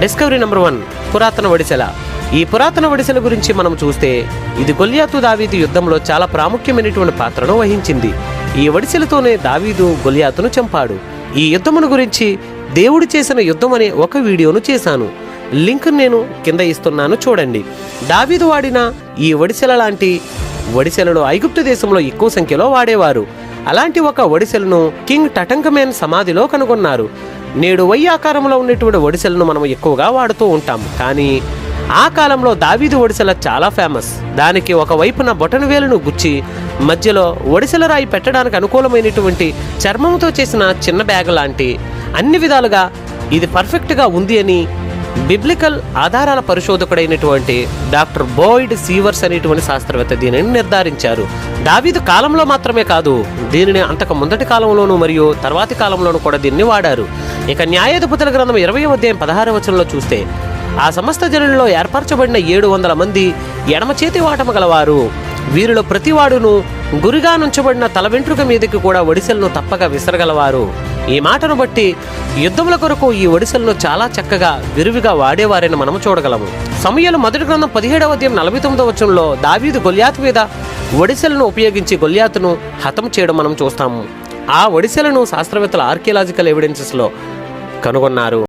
Discovery number one పురాతన ఒడిసెల ఈ పురాతన ఒడిసెల గురించి మనం చూస్తే ఇది గొలియాతు దావీదు యుద్ధంలో చాలా ప్రాముఖ్యమైనటువంటి పాత్రను వహించింది. ఈ ఒడిసెలతోనే దావీదు గొలియాతును చంపాడు. ఈ యుద్ధమును గురించి దేవుడు చేసిన యుద్ధం అనే ఒక వీడియోను చేశాను. లింక్ నేను కింద ఇస్తున్నాను చూడండి. దావీదు వాడిన ఈ ఒడిసెల లాంటి ఒడిసెలను ఐగుప్తు దేశంలో ఎక్కువ సంఖ్యలో వాడేవారు. అలాంటి ఒక ఒడిసెలను కింగ్ టటంకమేన్ సమాధిలో కనుగొన్నారు. నేడు వై ఆకారంలో ఉన్నటువంటి ఒడిసెలను మనం ఎక్కువగా వాడుతూ ఉంటాం. కానీ ఆ కాలంలో దావీదు ఒడిసెల చాలా ఫేమస్ దానికి ఒక వైపున బొటన వేలును గుచ్చి మధ్యలో ఒడిసెల రాయి పెట్టడానికి అనుకూలమైనటువంటి చర్మంతో చేసిన చిన్న బ్యాగ్ లాంటి అన్ని విధాలుగా ఇది పర్ఫెక్ట్గా ఉంది అని బిబ్లికల్ ఆధారాల పరిశోధకుడైనటువంటి డాక్టర్ బోయిడ్ సీవర్స్ అనేటువంటి శాస్త్రవేత్త దీనిని నిర్ధారించారు. దావీదు కాలంలో మాత్రమే కాదు దీనిని అంతకు ముందటి కాలంలోనూ మరియు తర్వాతి కాలంలోనూ కూడా దీన్ని వాడారు. ఇక న్యాయాధిపతుల గ్రంథం ఇరవై అధ్యాయం పదహార వచనంలో చూస్తే ఆ సమస్త జనుల్లో ఏర్పరచబడిన ఏడు వందల మంది ఎడమ చేతి వాటము గలవారు. వీరిలో ప్రతివాడును గురిగా నుంచబడిన తల వెంట్రుక మీదకి కూడా ఒడిసెలను తప్పక విసరగలవారు. ఈ మాటను బట్టి యుద్ధముల కొరకు ఈ ఒడిశల్లో చాలా చక్కగా విరివిగా వాడేవారని మనము చూడగలము. సమయాలు మొదటి గ్రంథం పదిహేడవ అధ్యాయం నలభై తొమ్మిదవ వచనంలో దావీదు గొల్యాత్ మీద ఒడిశలను ఉపయోగించి గొల్యాత్ను హతం చేయడం మనం చూస్తాము. ఆ ఒడిశలను శాస్త్రవేత్తల ఆర్కియలాజికల్ ఎవిడెన్సెస్లో కనుగొన్నారు.